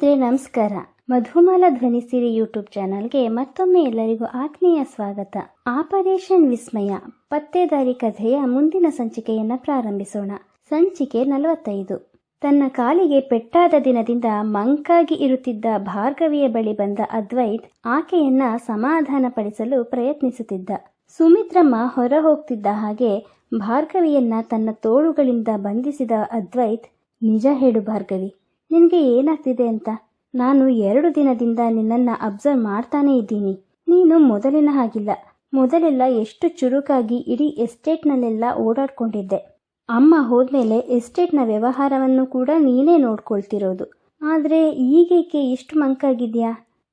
ಸ್ನೇಹಿತರೆ, ನಮಸ್ಕಾರ. ಮಧುಮಾಲ ಧ್ವನಿ ಸಿರಿ ಯೂಟ್ಯೂಬ್ ಚಾನಲ್ಗೆ ಮತ್ತೊಮ್ಮೆ ಎಲ್ಲರಿಗೂ ಆತ್ಮೀಯ ಸ್ವಾಗತ. ಆಪರೇಷನ್ ವಿಸ್ಮಯ, ಪತ್ತೆದಾರಿ ಕಥೆಯ ಮುಂದಿನ ಸಂಚಿಕೆಯನ್ನ ಪ್ರಾರಂಭಿಸೋಣ. ಸಂಚಿಕೆ ನಲವತ್ತೈದು. ತನ್ನ ಕಾಲಿಗೆ ಪೆಟ್ಟಾದ ದಿನದಿಂದ ಮಂಕಾಗಿ ಇರುತ್ತಿದ್ದ ಭಾರ್ಗವಿಯ ಬಳಿ ಬಂದ ಅದ್ವೈತ್ ಆಕೆಯನ್ನ ಸಮಾಧಾನಪಡಿಸಲು ಪ್ರಯತ್ನಿಸುತ್ತಿದ್ದ. ಸುಮಿತ್ರಮ್ಮ ಹೊರ ಹೋಗ್ತಿದ್ದ ಹಾಗೆ ಭಾರ್ಗವಿಯನ್ನ ತನ್ನ ತೋಳುಗಳಿಂದ ಬಂಧಿಸಿದ ಅದ್ವೈತ್, ನಿಜ ಹೇಳು ಭಾರ್ಗವಿ ನಿನಗೆ ಏನಾಗ್ತಿದೆ ಅಂತ? ನಾನು ಎರಡು ದಿನದಿಂದ ನಿನ್ನನ್ನು ಅಬ್ಸರ್ವ್ ಮಾಡ್ತಾನೇ ಇದ್ದೀನಿ. ನೀನು ಮೊದಲಿನ ಹಾಗಿಲ್ಲ. ಮೊದಲೆಲ್ಲ ಎಷ್ಟು ಚುರುಕಾಗಿ ಇಡೀ ಎಸ್ಟೇಟ್ನಲ್ಲೆಲ್ಲ ಓಡಾಡ್ಕೊಂಡಿದ್ದೆ. ಅಮ್ಮ ಹೋದ್ಮೇಲೆ ಎಸ್ಟೇಟ್ನ ವ್ಯವಹಾರವನ್ನು ಕೂಡ ನೀನೇ ನೋಡ್ಕೊಳ್ತಿರೋದು. ಆದರೆ ಈಗೇಕೆ ಇಷ್ಟು ಮಂಕಾಗಿದೆಯಾ?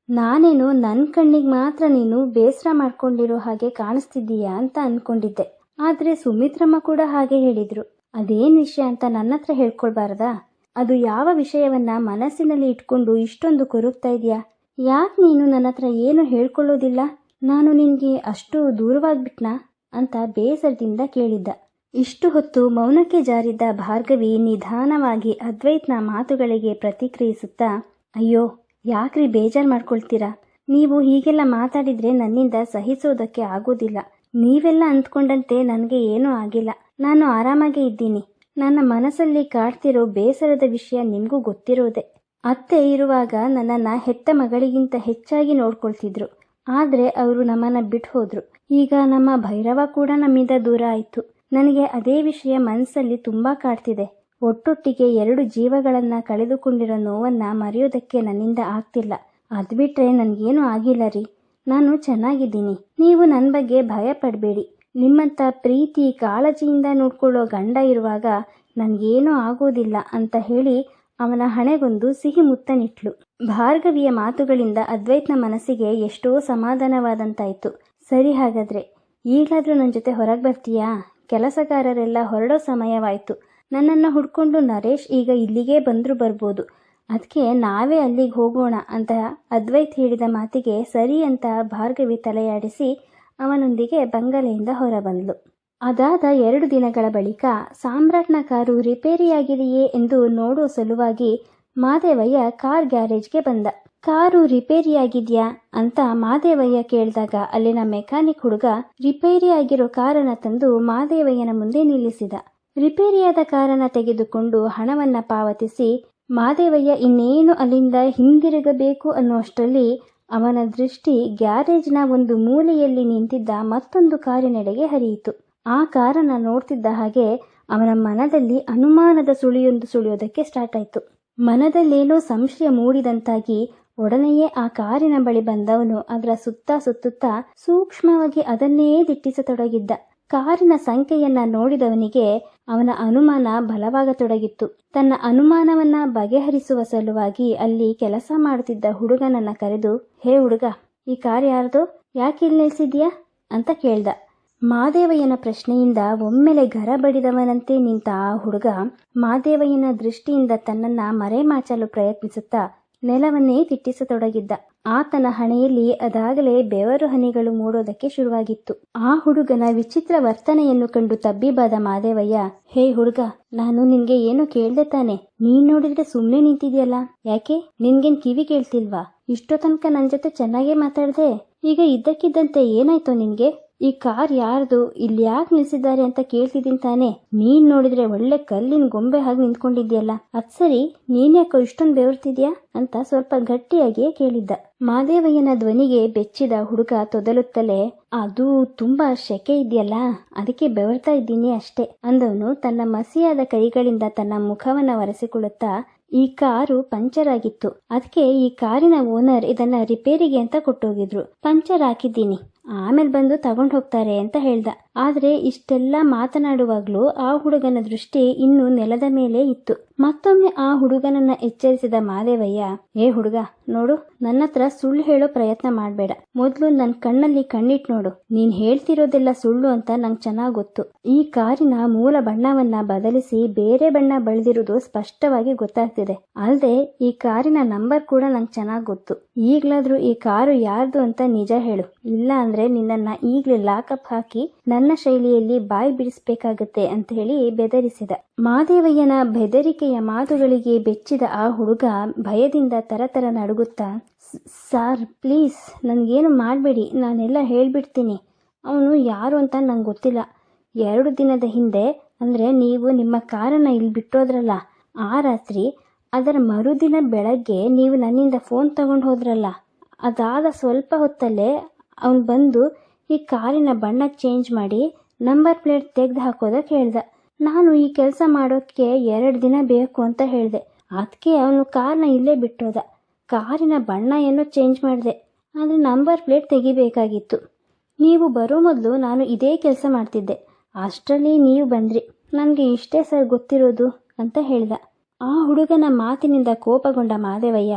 ನಾನೇನು ನನ್ನ ಕಣ್ಣಿಗೆ ಮಾತ್ರ ನೀನು ಬೇಸರ ಮಾಡ್ಕೊಂಡಿರೋ ಹಾಗೆ ಕಾಣಿಸ್ತಿದ್ದೀಯಾ ಅಂತ ಅಂದ್ಕೊಂಡಿದ್ದೆ ಆದರೆ ಸುಮಿತ್ರಮ್ಮ ಕೂಡ ಹಾಗೆ ಹೇಳಿದರು. ಅದೇನು ವಿಷಯ ಅಂತ ನನ್ನ ಹತ್ರ ಹೇಳ್ಕೊಳ್ಬಾರ್ದಾ? ಅದು ಯಾವ ವಿಷಯವನ್ನ ಮನಸ್ಸಿನಲ್ಲಿ ಇಟ್ಕೊಂಡು ಇಷ್ಟೊಂದು ಕೊರಗ್ತಾ ಇದೆಯಾ? ಯಾಕೆ ನೀನು ನನ್ನ ಹತ್ರ ಏನು ಹೇಳ್ಕೊಳ್ಳೋದಿಲ್ಲ? ನಾನು ನಿನಗೆ ಅಷ್ಟು ದೂರವಾಗಿಬಿಟ್ನಾ? ಅಂತ ಬೇಸರದಿಂದ ಕೇಳಿದ್ದ. ಇಷ್ಟು ಹೊತ್ತು ಮೌನಕ್ಕೆ ಜಾರಿದ್ದ ಭಾರ್ಗವಿ ನಿಧಾನವಾಗಿ ಅದ್ವೈತ್ನ ಮಾತುಗಳಿಗೆ ಪ್ರತಿಕ್ರಿಯಿಸುತ್ತಾ, ಅಯ್ಯೋ, ಯಾಕ್ರಿ ಬೇಜಾರು ಮಾಡ್ಕೊಳ್ತೀರಾ? ನೀವು ಹೀಗೆಲ್ಲ ಮಾತಾಡಿದ್ರೆ ನನ್ನಿಂದ ಸಹಿಸೋದಕ್ಕೆ ಆಗೋದಿಲ್ಲ. ನೀವೆಲ್ಲ ಅಂದ್ಕೊಂಡಂತೆ ನನಗೆ ಏನೂ ಆಗಿಲ್ಲ. ನಾನು ಆರಾಮಾಗೇ ಇದ್ದೀನಿ. ನನ್ನ ಮನಸ್ಸಲ್ಲಿ ಕಾಡ್ತಿರೋ ಬೇಸರದ ವಿಷಯ ನಿಮಗೂ ಗೊತ್ತಿರೋದೆ. ಅತ್ತೆ ಇರುವಾಗ ನನ್ನನ್ನು ಹೆತ್ತ ಮಗಳಿಗಿಂತ ಹೆಚ್ಚಾಗಿ ನೋಡ್ಕೊಳ್ತಿದ್ರು. ಆದರೆ ಅವರು ನಮ್ಮನ್ನು ಬಿಟ್ಟು ಹೋದರು ಈಗ ನಮ್ಮ ಭೈರವ ಕೂಡ ನಮ್ಮಿಂದ ದೂರ ಆಯಿತು. ನನಗೆ ಅದೇ ವಿಷಯ ಮನಸ್ಸಲ್ಲಿ ತುಂಬ ಕಾಡ್ತಿದೆ. ಒಟ್ಟೊಟ್ಟಿಗೆ ಎರಡು ಜೀವಗಳನ್ನು ಕಳೆದುಕೊಂಡಿರೋ ನೋವನ್ನು ಮರೆಯೋದಕ್ಕೆ ನನ್ನಿಂದ ಆಗ್ತಿಲ್ಲ. ಅದು ಬಿಟ್ಟರೆ ನನಗೇನು ಆಗಿಲ್ಲ ರೀ. ನಾನು ಚೆನ್ನಾಗಿದ್ದೀನಿ. ನೀವು ನನ್ನ ಬಗ್ಗೆ ಭಯ ಪಡಬೇಡಿ ನಿಮ್ಮಂಥ ಪ್ರೀತಿ ಕಾಳಜಿಯಿಂದ ನೋಡ್ಕೊಳ್ಳೋ ಗಂಡ ಇರುವಾಗ ನನಗೇನೂ ಆಗೋದಿಲ್ಲ ಅಂತ ಹೇಳಿ ಅವನ ಹಣೆಗೊಂದು ಸಿಹಿ ಮುತ್ತನಿಟ್ಲು. ಭಾರ್ಗವಿಯ ಮಾತುಗಳಿಂದ ಅದ್ವೈತ್ನ ಮನಸ್ಸಿಗೆ ಎಷ್ಟೋ ಸಮಾಧಾನವಾದಂತಾಯಿತು. ಸರಿ ಹಾಗಾದ್ರೆ, ಈಗಲಾದರೂ ನನ್ನ ಜೊತೆ ಹೊರಗೆ ಬರ್ತೀಯಾ? ಕೆಲಸಗಾರರೆಲ್ಲ ಹೊರಡೋ ಸಮಯವಾಯಿತು. ನನ್ನನ್ನು ಹುಡ್ಕೊಂಡು ನರೇಶ್ ಈಗ ಇಲ್ಲಿಗೇ ಬಂದರೂ ಬರ್ಬೋದು. ಅದಕ್ಕೆ ನಾವೇ ಅಲ್ಲಿಗೆ ಹೋಗೋಣ ಅಂತ ಅದ್ವೈತ್ ಹೇಳಿದ ಮಾತಿಗೆ ಸರಿ ಅಂತ ಭಾರ್ಗವಿ ತಲೆಯಾಡಿಸಿ ಅವನೊಂದಿಗೆ ಬಂಗಲೆಯಿಂದ ಹೊರಬಂದಳು ಅದಾದ ಎರಡು ದಿನಗಳ ಬಳಿಕ ಸಾಮ್ರಾಟ್ನ ಕಾರು ರಿಪೇರಿಯಾಗಿದೆಯೇ ಎಂದು ನೋಡೋ ಸಲುವಾಗಿ ಮಾದೇವಯ್ಯ ಕಾರ್ ಗ್ಯಾರೇಜ್ಗೆ ಬಂದ. ಕಾರು ರಿಪೇರಿಯಾಗಿದ್ಯಾ? ಅಂತ ಮಾದೇವಯ್ಯ ಕೇಳಿದಾಗ ಅಲ್ಲಿನ ಮೆಕ್ಯಾನಿಕ್ ಹುಡುಗ ರಿಪೇರಿಯಾಗಿರೋ ಕಾರನ್ನ ತಂದು ಮಾದೇವಯ್ಯನ ಮುಂದೆ ನಿಲ್ಲಿಸಿದ. ರಿಪೇರಿಯಾದ ಕಾರನ್ನ ತೆಗೆದುಕೊಂಡು ಹಣವನ್ನ ಪಾವತಿಸಿ, ಮಾದೇವಯ್ಯ, ಇನ್ನೇನು ಅಲ್ಲಿಂದ ಹಿಂದಿರುಗಬೇಕು ಅನ್ನುವಷ್ಟರಲ್ಲಿ ಅವನ ದೃಷ್ಟಿ ಗ್ಯಾರೇಜ್ನ ಒಂದು ಮೂಲೆಯಲ್ಲಿ ನಿಂತಿದ್ದ ಮತ್ತೊಂದು ಕಾರಿನೆಡೆಗೆ ಹರಿಯಿತು. ಆ ಕಾರನ್ನ ನೋಡ್ತಿದ್ದ ಹಾಗೆ ಅವನ ಮನದಲ್ಲಿ ಅನುಮಾನದ ಸುಳಿಯೊಂದು ಸುಳಿಯೋದಕ್ಕೆ ಸ್ಟಾರ್ಟ್ ಆಯಿತು. ಮನದಲ್ಲೇನೋ ಸಂಶಯ ಮೂಡಿದಂತಾಗಿ ಒಡನೆಯೇ ಆ ಕಾರಿನ ಬಳಿ ಬಂದವನು. ಅದರ ಸುತ್ತ ಸುತ್ತುತ್ತಾ ಸೂಕ್ಷ್ಮವಾಗಿ ಅದನ್ನೇ ದಿಟ್ಟಿಸತೊಡಗಿದ್ದ. ಕಾರಿನ ಸಂಖ್ಯೆಯನ್ನ ನೋಡಿದವನಿಗೆ ಅವನ ಅನುಮಾನ ಬಲವಾಗತೊಡಗಿತ್ತು. ತನ್ನ ಅನುಮಾನವನ್ನ ಬಗೆಹರಿಸುವ ಸಲುವಾಗಿ ಅಲ್ಲಿ ಕೆಲಸ ಮಾಡುತ್ತಿದ್ದ ಹುಡುಗನನ್ನ ಕರೆದು, ಹೇ ಹುಡುಗ, ಈ ಕಾರ್ ಯಾರ್ದು? ಯಾಕೆ ಇಲ್ಲಿ ನಿಲ್ಸಿದ್ಯಾ ಅಂತ ಕೇಳ್ದ. ಮಾದೇವಯ್ಯನ ಪ್ರಶ್ನೆಯಿಂದ ಒಮ್ಮೆಲೆ ಗರ ಬಡಿದವನಂತೆ ನಿಂತ ಆ ಹುಡುಗ ಮಾದೇವಯ್ಯನ ದೃಷ್ಟಿಯಿಂದ ತನ್ನನ್ನ ಮರೆಮಾಚಲು ಪ್ರಯತ್ನಿಸುತ್ತಾ ನೆಲವನ್ನೇ ತಿಟ್ಟಿಸತೊಡಗಿದ್ದ. ಆತನ ಹಣೆಯಲ್ಲಿ ಅದಾಗಲೇ ಬೆವರು ಹನಿಗಳು ಮೂಡೋದಕ್ಕೆ ಶುರುವಾಗಿತ್ತು. ಆ ಹುಡುಗನ ವಿಚಿತ್ರ ವರ್ತನೆಯನ್ನು ಕಂಡು ತಬ್ಬಿಬಾದ ಮಾದೇವಯ್ಯ, ಹೇ ಹುಡುಗ, ನಾನು ನಿನ್ಗೆ ಏನು ಕೇಳ್ದೆ ತಾನೆ? ನೀನ್ ನೋಡಿದ್ರೆ ಸುಮ್ಮನೆ ನಿಂತಿದ್ಯಲ್ಲ? ಯಾಕೆ? ನಿನ್ಗೇನ್ ಕಿವಿ ಕೇಳ್ತಿಲ್ವಾ? ಇಷ್ಟೋ ತನಕ ನನ್ನ ಜೊತೆ ಚೆನ್ನಾಗೇ ಮಾತಾಡ್ದೆ? ಈಗ ಇದ್ದಕ್ಕಿದ್ದಂತೆ ಏನಾಯ್ತೋ ನಿನ್ಗೆ? ಈ ಕಾರ್ ಯಾರ್ದು? ಇಲ್ಲಿ ಯಾಕೆ ನಿಲ್ಸಿದ್ದಾರೆ ಅಂತ ಕೇಳ್ತಿದ್ದೀನಿ ತಾನೆ. ನೀನ್ ನೋಡಿದ್ರೆ ಒಳ್ಳೆ ಕಲ್ಲಿನ ಗೊಂಬೆ ಹಾಗೆ ನಿಂತ್ಕೊಂಡಿದ್ಯಲ್ಲ. ಅದ್ ಸರಿ, ನೀನ್ ಯಾಕೋ ಇಷ್ಟೊಂದು ಬೆವರ್ತಿದ್ಯಾ? ಅಂತ ಸ್ವಲ್ಪ ಗಟ್ಟಿಯಾಗಿಯೇ ಕೇಳಿದ್ದ. ಮಾದೇವಯ್ಯನ ಧ್ವನಿಗೆ ಬೆಚ್ಚಿದ ಹುಡುಗ ತೊದಲುತ್ತಲೇ, ಅದು ತುಂಬಾ ಶೆಕೆ ಇದೆಯಲ್ಲ, ಅದಕ್ಕೆ ಬೆವರ್ತಾ ಇದ್ದೀನಿ ಅಷ್ಟೇ, ಅಂದವನು ತನ್ನ ಮಸಿಯಾದ ಕೈಗಳಿಂದ ತನ್ನ ಮುಖವನ್ನ ಒರೆಸಿಕೊಳ್ಳುತ್ತಾ, ಈ ಕಾರು ಪಂಚರ್ ಆಗಿತ್ತು. ಅದಕ್ಕೆ ಈ ಕಾರಿನ ಓನರ್ ಇದನ್ನ ರಿಪೇರಿಗೆ ಅಂತ ಕೊಟ್ಟೋಗಿದ್ರು. ಪಂಚರ್ ಹಾಕಿದ್ದೀನಿ. ಆಮೇಲೆ ಬಂದು ತಗೊಂಡು ಹೋಗ್ತಾರೆ ಅಂತ ಹೇಳ್ದ. ಆದ್ರೆ ಇಷ್ಟೆಲ್ಲ ಮಾತನಾಡುವಾಗ್ಲೂ ಆ ಹುಡುಗನ ದೃಷ್ಟಿ ಇನ್ನು ನೆಲದ ಮೇಲೆ ಇತ್ತು. ಮತ್ತೊಮ್ಮೆ ಆ ಹುಡುಗನನ್ನ ಎಚ್ಚರಿಸಿದ ಮಾದೇವಯ್ಯ, ಏ ಹುಡುಗ, ನೋಡು ನನ್ನ ಹತ್ರ ಸುಳ್ಳು ಹೇಳೋ ಪ್ರಯತ್ನ ಮಾಡಬೇಡ. ಮೊದಲು ನನ್ನ ಕಣ್ಣಲ್ಲಿ ಕಣ್ಣಿಟ್ ನೋಡು. ನೀನ್ ಹೇಳ್ತಿರೋದೆಲ್ಲ ಸುಳ್ಳು ಅಂತ ನಂಗೆ ಚೆನ್ನಾಗಿ ಗೊತ್ತು. ಈ ಕಾರಿನ ಮೂಲ ಬಣ್ಣವನ್ನ ಬದಲಿಸಿ ಬೇರೆ ಬಣ್ಣ ಬಳಿದಿರುವುದು ಸ್ಪಷ್ಟವಾಗಿ ಗೊತ್ತಾಗ್ತಿದೆ. ಅಲ್ದೆ ಈ ಕಾರಿನ ನಂಬರ್ ಕೂಡ ನಂಗೆ ಚೆನ್ನಾಗಿ ಗೊತ್ತು. ಈಗ್ಲಾದ್ರೂ ಈ ಕಾರು ಯಾರ್ದು ಅಂತ ನಿಜ ಹೇಳು. ಇಲ್ಲ ಅಂದರೆ ನಿನ್ನನ್ನು ಈಗಲೇ ಲಾಕಪ್ ಹಾಕಿ ನನ್ನ ಶೈಲಿಯಲ್ಲಿ ಬಾಯಿ ಬಿಡಿಸ್ಬೇಕಾಗತ್ತೆ ಅಂತ ಹೇಳಿ ಬೆದರಿಸಿದ. ಮಾದೇವಯ್ಯನ ಬೆದರಿಕೆಯ ಮಾತುಗಳಿಗೆ ಬೆಚ್ಚಿದ ಆ ಹುಡುಗ ಭಯದಿಂದ ತರತರ ನಡುಗುತ್ತಾ "ಸ್- ಸಾರ್, ಪ್ಲೀಸ್, ನನಗೇನು ಮಾಡಬೇಡಿ, ನಾನೆಲ್ಲ ಹೇಳ್ಬಿಡ್ತೀನಿ. ಅವನು ಯಾರು ಅಂತ ನಂಗೆ ಗೊತ್ತಿಲ್ಲ. ಎರಡು ದಿನದ ಹಿಂದೆ ಅಂದರೆ ನೀವು ನಿಮ್ಮ ಕಾರನ್ನು ಇಲ್ಲಿ ಬಿಟ್ಟೋದ್ರಲ್ಲ, ಆ ರಾತ್ರಿ ಅದರ ಮರುದಿನ ಬೆಳಗ್ಗೆ ನೀವು ನನ್ನಿಂದ ಫೋನ್ ತಗೊಂಡು ಹೋದ್ರಲ್ಲ, ಅದಾದ ಸ್ವಲ್ಪ ಹೊತ್ತಲ್ಲೇ ಅವನು ಬಂದು ಈ ಕಾರಿನ ಬಣ್ಣ ಚೇಂಜ್ ಮಾಡಿ ನಂಬರ್ ಪ್ಲೇಟ್ ತೆಗೆದು ಹಾಕೋದಕ್ಕೆ ಹೇಳ್ದ. ನಾನು ಈ ಕೆಲಸ ಮಾಡೋಕ್ಕೆ ಎರಡು ದಿನ ಬೇಕು ಅಂತ ಹೇಳಿದೆ. ಅದಕ್ಕೆ ಅವನು ಕಾರ್ನ ಇಲ್ಲೇ ಬಿಟ್ಟೋದ. ಕಾರಿನ ಬಣ್ಣ ಏನೋ ಚೇಂಜ್ ಮಾಡಿದೆ. ಆದರೆ ನಂಬರ್ ಪ್ಲೇಟ್ ತೆಗಿಬೇಕಾಗಿತ್ತು. ನೀವು ಬರೋ ಮೊದಲು ನಾನು ಇದೇ ಕೆಲಸ ಮಾಡ್ತಿದ್ದೆ. ಅಷ್ಟರಲ್ಲಿ ನೀವು ಬಂದ್ರಿ. ನನಗೆ ಇಷ್ಟೇ ಸರ್ ಗೊತ್ತಿರೋದು ಅಂತ ಹೇಳ್ದ. ಆ ಹುಡುಗನ ಮಾತಿನಿಂದ ಕೋಪಗೊಂಡ ಮಾದೇವಯ್ಯ,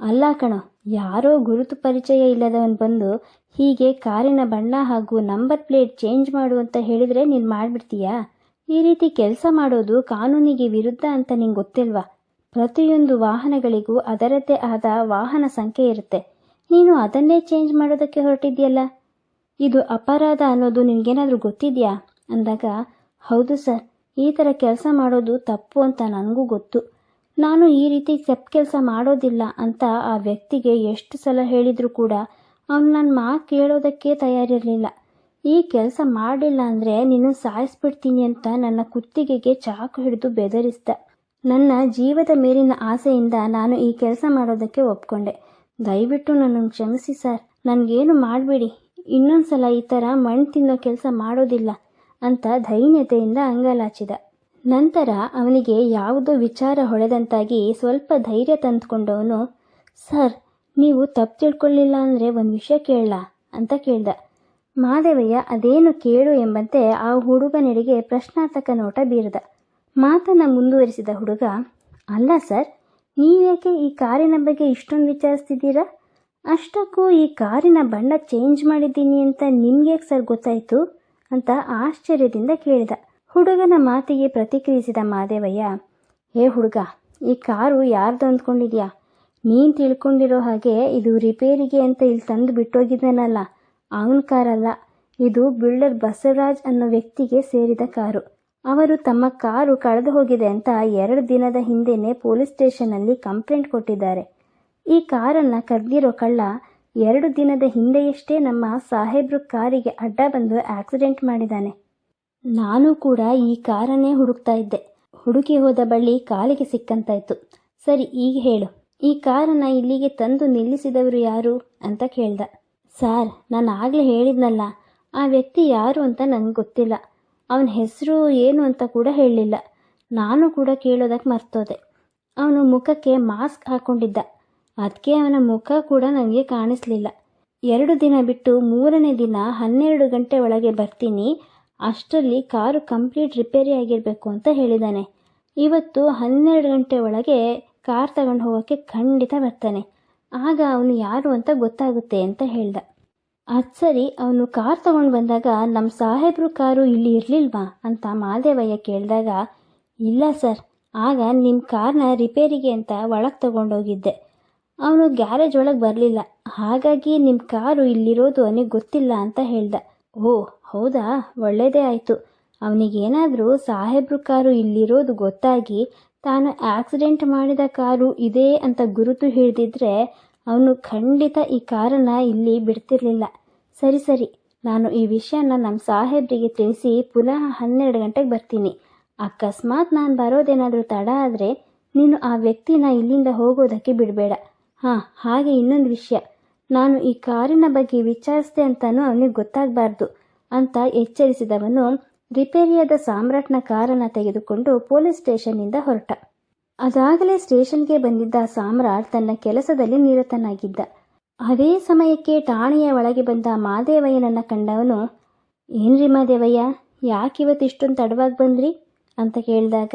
ಅಲ್ಲ ಕಣೋ ಯಾರೋ ಗುರುತು ಪರಿಚಯ ಇಲ್ಲದವನು ಬಂದು ಹೀಗೆ ಕಾರಿನ ಬಣ್ಣ ಹಾಗೂ ನಂಬರ್ ಪ್ಲೇಟ್ ಚೇಂಜ್ ಮಾಡು ಅಂತ ಹೇಳಿದರೆ ನೀನು ಮಾಡಿಬಿಡ್ತೀಯಾ? ಈ ರೀತಿ ಕೆಲಸ ಮಾಡೋದು ಕಾನೂನಿಗೆ ವಿರುದ್ಧ ಅಂತ ನಿಂಗೆ ಗೊತ್ತಿಲ್ವಾ? ಪ್ರತಿಯೊಂದು ವಾಹನಗಳಿಗೂ ಅದರದ್ದೇ ಆದ ವಾಹನ ಸಂಖ್ಯೆ ಇರುತ್ತೆ. ನೀನು ಅದನ್ನೇ ಚೇಂಜ್ ಮಾಡೋದಕ್ಕೆ ಹೊರಟಿದ್ಯಲ್ಲ ಇದು ಅಪರಾಧ ಅನ್ನೋದು ನಿನಗೇನಾದರೂ ಗೊತ್ತಿದೆಯಾ? ಅಂದಾಗ, ಹೌದು ಸರ್, ಈ ಥರ ಕೆಲಸ ಮಾಡೋದು ತಪ್ಪು ಅಂತ ನನಗೂ ಗೊತ್ತು. ನಾನು ಈ ರೀತಿ ಸೆಪ್ ಕೆಲಸ ಮಾಡೋದಿಲ್ಲ ಅಂತ ಆ ವ್ಯಕ್ತಿಗೆ ಎಷ್ಟು ಸಲ ಹೇಳಿದರೂ ಕೂಡ ಅವನು ನನ್ನ ಮಾತು ಕೇಳೋದಕ್ಕೆ ತಯಾರಿರಲಿಲ್ಲ. ಈ ಕೆಲಸ ಮಾಡಿಲ್ಲ ಅಂದರೆ ನೀನು ಸಾಯಿಸ್ಬಿಡ್ತೀನಿ ಅಂತ ನನ್ನ ಕುತ್ತಿಗೆಗೆ ಚಾಕು ಹಿಡಿದು ಬೆದರಿಸ್ದ. ನನ್ನ ಜೀವದ ಮೇಲಿನ ಆಸೆಯಿಂದ ನಾನು ಈ ಕೆಲಸ ಮಾಡೋದಕ್ಕೆ ಒಪ್ಕೊಂಡೆ. ದಯವಿಟ್ಟು ನನ್ನನ್ನು ಕ್ಷಮಿಸಿ ಸರ್. ನನಗೇನು ಮಾಡಬೇಡಿ. ಇನ್ನೊಂದು ಸಲ ಈ ಥರ ಮಣ್ಣು ತಿನ್ನೋ ಕೆಲಸ ಮಾಡೋದಿಲ್ಲ ಅಂತ ಧೈನ್ಯತೆಯಿಂದ ಅಂಗಲಾಚಿದ. ನಂತರ ಅವನಿಗೆ ಯಾವುದೋ ವಿಚಾರ ಹೊಳೆದಂತಾಗಿ ಸ್ವಲ್ಪ ಧೈರ್ಯ ತಂದುಕೊಂಡವನು, ಸರ್, ನೀವು ತಪ್ಪು ತಿಳ್ಕೊಳ್ಳಿಲ್ಲ ಅಂದರೆ ಒಂದು ವಿಷಯ ಕೇಳಲ್ಲ ಅಂತ ಕೇಳ್ದ. ಮಾದೇವಯ್ಯ, ಅದೇನು ಕೇಳು ಎಂಬಂತೆ ಆ ಹುಡುಗನೆಡೆಗೆ ಪ್ರಶ್ನಾರ್ಥಕ ನೋಟ ಬೀರದ. ಮಾತನ್ನು ಮುಂದುವರಿಸಿದ ಹುಡುಗ, ಅಲ್ಲ ಸರ್ ನೀವೇಕೆ ಈ ಕಾರಿನ ಬಗ್ಗೆ ಇಷ್ಟೊಂದು ವಿಚಾರಿಸ್ತಿದ್ದೀರಾ? ಅಷ್ಟಕ್ಕೂ ಈ ಕಾರಿನ ಬಣ್ಣ ಚೇಂಜ್ ಮಾಡಿದ್ದೀನಿ ಅಂತ ನಿಮ್ಗೆ ಸರ್ ಗೊತ್ತಾಯಿತು? ಅಂತ ಆಶ್ಚರ್ಯದಿಂದ ಕೇಳಿದ. ಹುಡುಗನ ಮಾತಿಗೆ ಪ್ರತಿಕ್ರಿಯಿಸಿದ ಮಾದೇವಯ್ಯ ಏ ಹುಡುಗ, ಈ ಕಾರು ಯಾರ್ದು ಅಂದ್ಕೊಂಡಿದ್ಯಾ ನೀನು ತಿಳ್ಕೊಂಡಿರೋ ಹಾಗೆ ಇದು ರಿಪೇರಿಗೆ ಅಂತ ಇಲ್ಲಿ ತಂದು ಬಿಟ್ಟೋಗಿದ್ದಾನಲ್ಲ. ಅವನ ಕಾರಲ್ಲ. ಇದು ಬಿಲ್ಡರ್ ಬಸವರಾಜ್ ಅನ್ನೋ ವ್ಯಕ್ತಿಗೆ ಸೇರಿದ ಕಾರು. ಅವರು ತಮ್ಮ ಕಾರು ಕಳೆದು ಹೋಗಿದೆ ಅಂತ ಎರಡು ದಿನದ ಹಿಂದೆಯೇ ಪೊಲೀಸ್ ಸ್ಟೇಷನಲ್ಲಿ ಕಂಪ್ಲೇಂಟ್ ಕೊಟ್ಟಿದ್ದಾರೆ. ಈ ಕಾರನ್ನು ಕದ್ದಿರೋ ಕಳ್ಳ ಎರಡು ದಿನದ ಹಿಂದೆಯಷ್ಟೇ ನಮ್ಮ ಸಾಹೇಬ್ರು ಕಾರಿಗೆ ಅಡ್ಡ ಬಂದು ಆಕ್ಸಿಡೆಂಟ್ ಮಾಡಿದ್ದಾನೆ. ನಾನು ಕೂಡ ಈ ಕಾರನ್ನೇ ಹುಡುಕ್ತಾ ಇದ್ದೆ. ಹುಡುಕಿ ಹೋದ ಬಳ್ಳಿ ಕಾಲಿಗೆ ಸಿಕ್ಕಂತಾಯ್ತು. ಸರಿ, ಈಗ ಹೇಳು. ಈ ಕಾರನ್ನು ಇಲ್ಲಿಗೆ ತಂದು ನಿಲ್ಲಿಸಿದವರು ಯಾರು? ಅಂತ ಕೇಳ್ದ. ಸಾರ್, ನಾನು ಆಗಲೇ ಹೇಳಿದ್ನಲ್ಲ, ಆ ವ್ಯಕ್ತಿ ಯಾರು ಅಂತ ನನಗೆ ಗೊತ್ತಿಲ್ಲ. ಅವನ ಹೆಸರು ಏನು ಅಂತ ಕೂಡ ಹೇಳಲಿಲ್ಲ. ನಾನು ಕೂಡ ಕೇಳೋದಕ್ಕೆ ಮರ್ತೋದೆ. ಅವನು ಮುಖಕ್ಕೆ ಮಾಸ್ಕ್ ಹಾಕೊಂಡಿದ್ದ. ಅದಕ್ಕೆ ಅವನ ಮುಖ ಕೂಡ ನನಗೆ ಕಾಣಿಸ್ಲಿಲ್ಲ. ಎರಡು ದಿನ ಬಿಟ್ಟು ಮೂರನೇ ದಿನ ಹನ್ನೆರಡು ಗಂಟೆ ಒಳಗೆ ಬರ್ತೀನಿ ಅಷ್ಟರಲ್ಲಿ ಕಾರು ಕಂಪ್ಲೀಟ್ ರಿಪೇರಿ ಆಗಿರಬೇಕು ಅಂತ ಹೇಳಿದ್ದಾನೆ ಇವತ್ತು ಹನ್ನೆರಡು ಗಂಟೆ ಒಳಗೆ ಕಾರ್ ತಗೊಂಡು ಹೋಗೋಕ್ಕೆ ಖಂಡಿತ ಬರ್ತಾನೆ. ಆಗ ಅವನು ಯಾರು ಅಂತ ಗೊತ್ತಾಗುತ್ತೆ ಅಂತ ಹೇಳ್ದ. ಅದು ಸರಿ, ಅವನು ಕಾರ್ ತಗೊಂಡು ಬಂದಾಗ ನಮ್ಮ ಸಾಹೇಬ್ರು ಕಾರು ಇಲ್ಲಿ ಇರಲಿಲ್ವಾ ಅಂತ ಮಾದೇವಯ್ಯ ಕೇಳಿದಾಗ, ಇಲ್ಲ ಸರ್, ಆಗ ನಿಮ್ಮ ಕಾರ್ನ ರಿಪೇರಿಗೆ ಅಂತ ಒಳಗೆ ತಗೊಂಡೋಗಿದ್ದೆ ಅವನು ಗ್ಯಾರೇಜ್ ಒಳಗೆ ಬರಲಿಲ್ಲ. ಹಾಗಾಗಿ ನಿಮ್ಮ ಕಾರು ಇಲ್ಲಿರೋದು ಅವನಿಗೆ ಗೊತ್ತಿಲ್ಲ ಅಂತ ಹೇಳ್ದ. ಓ ಹೌದಾ? ಒಳ್ಳೆಯದೇ ಆಯಿತು. ಅವನಿಗೇನಾದರೂ ಸಾಹೇಬ್ರು ಕಾರು ಇಲ್ಲಿರೋದು ಗೊತ್ತಾಗಿ ತಾನು ಆಕ್ಸಿಡೆಂಟ್ ಮಾಡಿದ ಕಾರು ಇದೇ ಅಂತ ಗುರುತು ಹಿಡಿದಿದ್ರೆ ಅವನು ಖಂಡಿತ ಈ ಕಾರನ್ನು ಇಲ್ಲಿ ಬಿಡ್ತಿರ್ಲಿಲ್ಲ. ಸರಿ ಸರಿ. ನಾನು ಈ ವಿಷಯನ ನಮ್ಮ ಸಾಹೇಬ್ರಿಗೆ ತಿಳಿಸಿ ಪುನಃ ಹನ್ನೆರಡು ಗಂಟೆಗೆ ಬರ್ತೀನಿ. ಅಕಸ್ಮಾತ್ ನಾನು ಬರೋದೇನಾದರೂ ತಡ ಆದರೆ ನೀನು ಆ ವ್ಯಕ್ತಿನ ಇಲ್ಲಿಂದ ಹೋಗೋದಕ್ಕೆ ಬಿಡಬೇಡ. ಹಾಂ, ಹಾಗೆ ಇನ್ನೊಂದು ವಿಷಯ. ನಾನು ಈ ಕಾರಿನ ಬಗ್ಗೆ ವಿಚಾರಿಸಿದೆ ಅಂತಲೂ ಅವನಿಗೆ ಗೊತ್ತಾಗಬಾರ್ದು. ಅಂತ ಎಚ್ಚರಿಸಿದವನು ರಿಪೇರಿಯಾದ ಸಾಮ್ರಾಟ್ನ ಕಾರನ್ನು ತೆಗೆದುಕೊಂಡು ಪೊಲೀಸ್ ಸ್ಟೇಷನ್ನಿಂದ ಹೊರಟ. ಅದಾಗಲೇ ಸ್ಟೇಷನ್ಗೆ ಬಂದಿದ್ದ ಸಾಮ್ರಾಟ್ ತನ್ನ ಕೆಲಸದಲ್ಲಿ ನಿರತನಾಗಿದ್ದ. ಅದೇ ಸಮಯಕ್ಕೆ ಠಾಣೆಯ ಒಳಗೆ ಬಂದ ಮಾದೇವಯ್ಯನನ್ನು ಕಂಡವನು, ಏನ್ರಿ ಮಾದೇವಯ್ಯ, ಯಾಕೆ ಇವತ್ತು ಇಷ್ಟೊಂದು ತಡವಾಗಿ ಬಂದ್ರಿ? ಅಂತ ಕೇಳಿದಾಗ,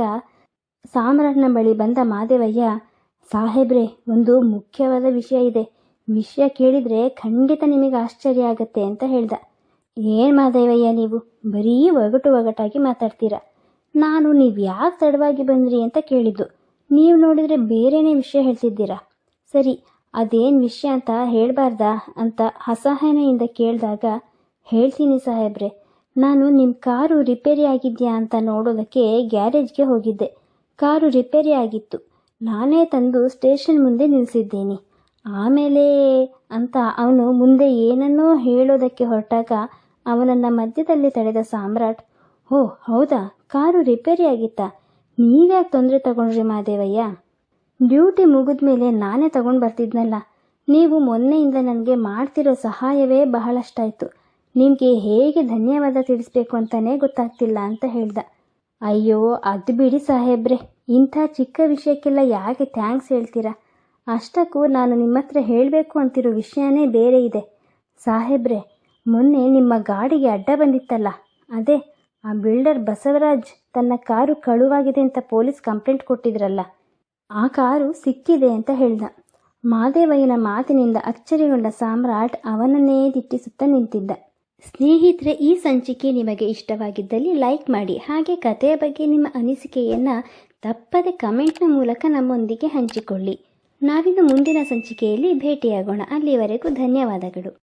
ಸಾಮ್ರಾಟ್ನ ಬಳಿ ಬಂದ ಮಾದೇವಯ್ಯ, ಸಾಹೇಬ್ರೆ, ಒಂದು ಮುಖ್ಯವಾದ ವಿಷಯ ಇದೆ. ವಿಷಯ ಕೇಳಿದರೆ ಖಂಡಿತ ನಿಮಗೆ ಆಶ್ಚರ್ಯ ಆಗತ್ತೆ ಅಂತ ಹೇಳ್ದ. ಏನು ಮಾದೇವಯ್ಯ ನೀವು? ಬರೀ ಒಗಟು ಒಗಟಾಗಿ ಮಾತಾಡ್ತೀರಾ? ನಾನು ನೀವು ಯಾಕೆ ತಡವಾಗಿ ಬಂದ್ರಿ ಅಂತ ಕೇಳಿದ್ದು. ನೀವು ನೋಡಿದರೆ ಬೇರೆನೇ ವಿಷಯ ಹೇಳ್ತಿದ್ದೀರಾ? ಸರಿ, ಅದೇನು ವಿಷಯ ಅಂತ ಹೇಳಬಾರ್ದಾ ಅಂತ ಅಸಹನೆಯಿಂದ ಕೇಳಿದಾಗ, ಹೇಳ್ತೀನಿ ಸಾಹೇಬ್ರೆ, ನಾನು ನಿಮ್ಮ ಕಾರು ರಿಪೇರಿ ಆಗಿದೆಯಾ ಅಂತ ನೋಡೋದಕ್ಕೆ ಗ್ಯಾರೇಜ್ಗೆ ಹೋಗಿದ್ದೆ. ಕಾರು ರಿಪೇರಿ ಆಗಿತ್ತು. ನಾನೇ ತಂದು ಸ್ಟೇಷನ್ ಮುಂದೆ ನಿಲ್ಲಿಸಿದ್ದೀನಿ ಆಮೇಲೆ, ಅಂತ ಅವನು ಮುಂದೆ ಏನನ್ನೋ ಹೇಳೋದಕ್ಕೆ ಹೊರಟಾಗ ಅವನನ್ನು ಮಧ್ಯದಲ್ಲಿ ತಡೆದ ಸಾಮ್ರಾಟ್, ಓ, ಹೌದಾ? ಕಾರು ರಿಪೇರಿ ಆಗಿತ್ತಾ? ನೀವ್ಯಾಕೆ ತೊಂದರೆ ತಗೊಂಡ್ರಿ ಮಾದೇವಯ್ಯ? ಡ್ಯೂಟಿ ಮುಗಿದ ಮೇಲೆ ನಾನೇ ತಗೊಂಡು ಬರ್ತಿದ್ನಲ್ಲ. ನೀವು ಮೊನ್ನೆಯಿಂದ ನನಗೆ ಮಾಡ್ತಿರೋ ಸಹಾಯವೇ ಬಹಳಷ್ಟಾಯಿತು. ನಿಮಗೆ ಹೇಗೆ ಧನ್ಯವಾದ ತಿಳಿಸ್ಬೇಕು ಅಂತಲೇ ಗೊತ್ತಾಗ್ತಿಲ್ಲ ಅಂತ ಹೇಳ್ದ. ಅಯ್ಯೋ, ಅದು ಬಿಡಿ ಸಾಹೇಬ್ರೆ. ಇಂಥ ಚಿಕ್ಕ ವಿಷಯಕ್ಕೆಲ್ಲ ಯಾಕೆ ಥ್ಯಾಂಕ್ಸ್ ಹೇಳ್ತೀರಾ? ಅಷ್ಟಕ್ಕೂ ನಾನು ನಿಮ್ಮ ಹತ್ರ ಹೇಳಬೇಕು ಅಂತಿರೋ ವಿಷಯನೇ ಬೇರೆ ಇದೆ. ಸಾಹೇಬ್ರೆ ಮೊನ್ನೆ ನಿಮ್ಮ ಗಾಡಿಗೆ ಅಡ್ಡ ಬಂದಿತ್ತಲ್ಲ? ಅದೇ, ಆ ಬಿಲ್ಡರ್ ಬಸವರಾಜ್ ತನ್ನ ಕಾರು ಕಳುವಾಗಿದೆ ಅಂತ ಪೊಲೀಸ್ ಕಂಪ್ಲೇಂಟ್ ಕೊಟ್ಟಿದ್ರಲ್ಲ? ಆ ಕಾರು ಸಿಕ್ಕಿದೆ ಅಂತ ಹೇಳ್ದ. ಮಾದೇವಯ್ಯನ ಮಾತಿನಿಂದ ಅಚ್ಚರಿಗೊಂಡ ಸಾಮ್ರಾಟ್ ಅವನನ್ನೇ ದಿಟ್ಟಿಸುತ್ತಾ ನಿಂತಿದ್ದ. ಸ್ನೇಹಿತರೆ, ಈ ಸಂಚಿಕೆ ನಿಮಗೆ ಇಷ್ಟವಾಗಿದ್ದಲ್ಲಿ ಲೈಕ್ ಮಾಡಿ. ಹಾಗೆ ಕಥೆಯ ಬಗ್ಗೆ ನಿಮ್ಮ ಅನಿಸಿಕೆಯನ್ನು ತಪ್ಪದೆ ಕಮೆಂಟ್ನ ಮೂಲಕ ನಮ್ಮೊಂದಿಗೆ ಹಂಚಿಕೊಳ್ಳಿ. ನಾವಿನ್ನು ಮುಂದಿನ ಸಂಚಿಕೆಯಲ್ಲಿ ಭೇಟಿಯಾಗೋಣ. ಅಲ್ಲಿವರೆಗೂ ಧನ್ಯವಾದಗಳು.